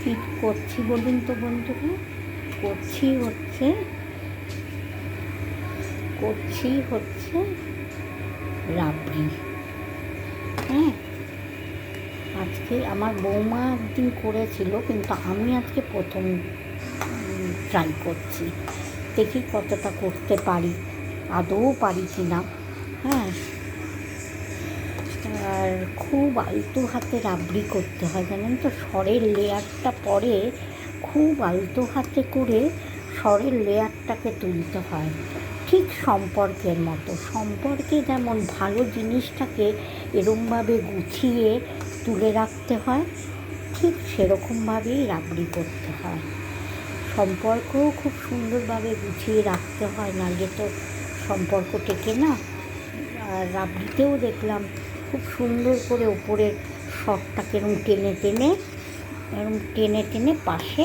কী করছি বলুন তো বন্ধুরা, করছি হচ্ছে করছি হচ্ছে রাবড়ি। হ্যাঁ আজকে আমার বৌমা একদিন করেছিল, কিন্তু আমি আজকে প্রথম ট্রাই করছি। দেখি কতটা করতে পারি, আদৌ পারি কি না হ্যাঁ খুব আলতো হাতে রাবড়ি করতে হয়, জানেন তো? সরের লেয়ারটা পরে খুব আলতো হাতে করে সরের লেয়ারটাকে তুলতে হয়। ঠিক সম্পর্কের মতো। সম্পর্কে যেমন ভালো জিনিসটাকে এরমভাবে গুছিয়ে তুলে রাখতে হয়, ঠিক সেরকমভাবেই রাবড়ি করতে হয়। সম্পর্কও খুব সুন্দরভাবে গুছিয়ে রাখতে হয়। নাহলে তো সম্পর্ক টেকে না, আর রাবড়িতেও দেখলাম খুব সুন্দর করে ওপরের শখটাকে এরম টেনে টেনে, এরম টেনে টেনে পাশে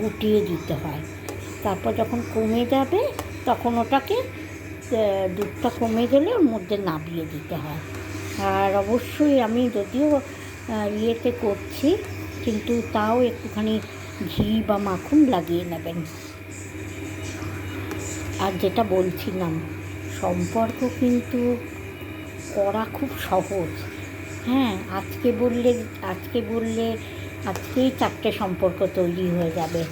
গুটিয়ে দিতে হয়। তারপর যখন কমে যাবে, তখন ওটাকে দুধটা কমে গেলে ওর মধ্যে নাবিয়ে দিতে হয়। আর অবশ্যই আমি যদিও ইয়েতে করছি, কিন্তু তাও একটুখানি ঘি বা মাখন লাগিয়ে নেবেন। আর যেটা বলছিলাম, সম্পর্ক কিন্তু করা খুব সহজ। হ্যাঁ আজকে বললে আজকে বললে আজকেই চারটে সম্পর্ক তৈরি হয়ে যাবে।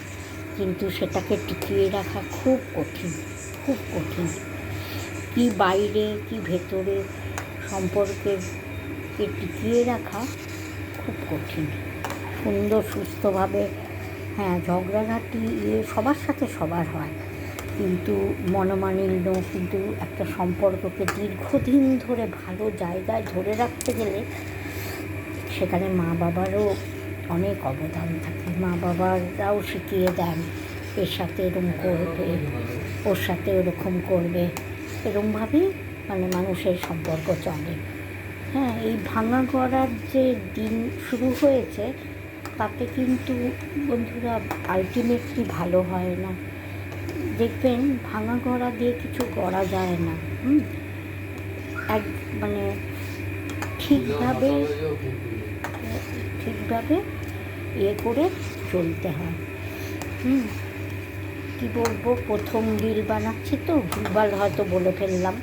কিন্তু সেটাকে টিকিয়ে রাখা খুব কঠিন খুব কঠিন। কি বাইরে, কি ভেতরে সম্পর্কের কে টিকিয়ে রাখা খুব কঠিন। সুন্দর, সুস্থভাবে হ্যাঁ ঝগড়াঝাটি ইয়ে সবার সাথে সবার হয়। কিন্তু মনোমালিন্য কিন্তু একটা সম্পর্ককে দীর্ঘদিন ধরে ভালো জায়গায় ধরে রাখতে গেলে সেখানে মা বাবারও অনেক অবদান থাকে। মা বাবারাও শিখিয়ে দেন, এর সাথে এরকম করবে, ওর সাথে ওরকম করবে। এরকমভাবেই মানে মানুষের সম্পর্ক চলে। হ্যাঁ এই ভাঙা গড়ার যে দিন শুরু হয়েছে, তাতে কিন্তু বন্ধুরা আলটিমেটলি ভালো হয় না। দেখবেন ভাঙা গড়া দিয়ে কিছু গড়া যায় না, হুম? এক মানে ঠিকভাবে ঠিকভাবে ইয়ে করে চলতে হয়, হুম? কী বলব? প্রথম রিল বানাচ্ছি তো, ভুলভাল হয়তো বলে ফেললাম,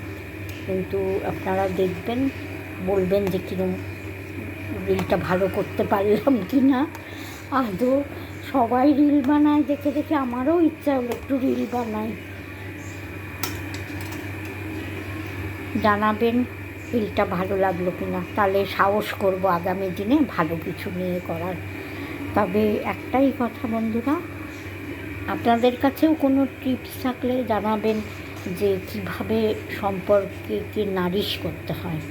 কিন্তু আপনারা দেখবেন, বলবেন যে কীরকম রিলটা ভালো করতে পারলাম কি না আদৌ সবাই রিল বানায়, দেখে দেখে আমারও ইচ্ছা হলো একটু রিল বানাই। জানাবেন রিলটা ভালো লাগল কি না তাহলে সাহস করব আগামী দিনে ভালো কিছু নিয়ে করার। তবে একটাই কথা বন্ধুরা, আপনাদের কাছেও কোনো টিপস থাকলে জানাবেন যে কীভাবে সম্পর্কে নারিশ করতে হয়,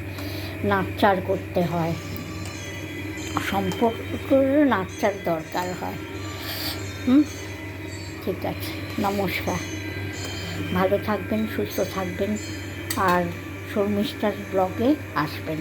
নাচার করতে হয়। সম্পর্কের নাচার দরকার হয়। হুম? ঠিক আছে, নমস্কার। ভালো থাকবেন, সুস্থ থাকবেন। আর শর্মিষ্ঠার ব্লগে আসবেন।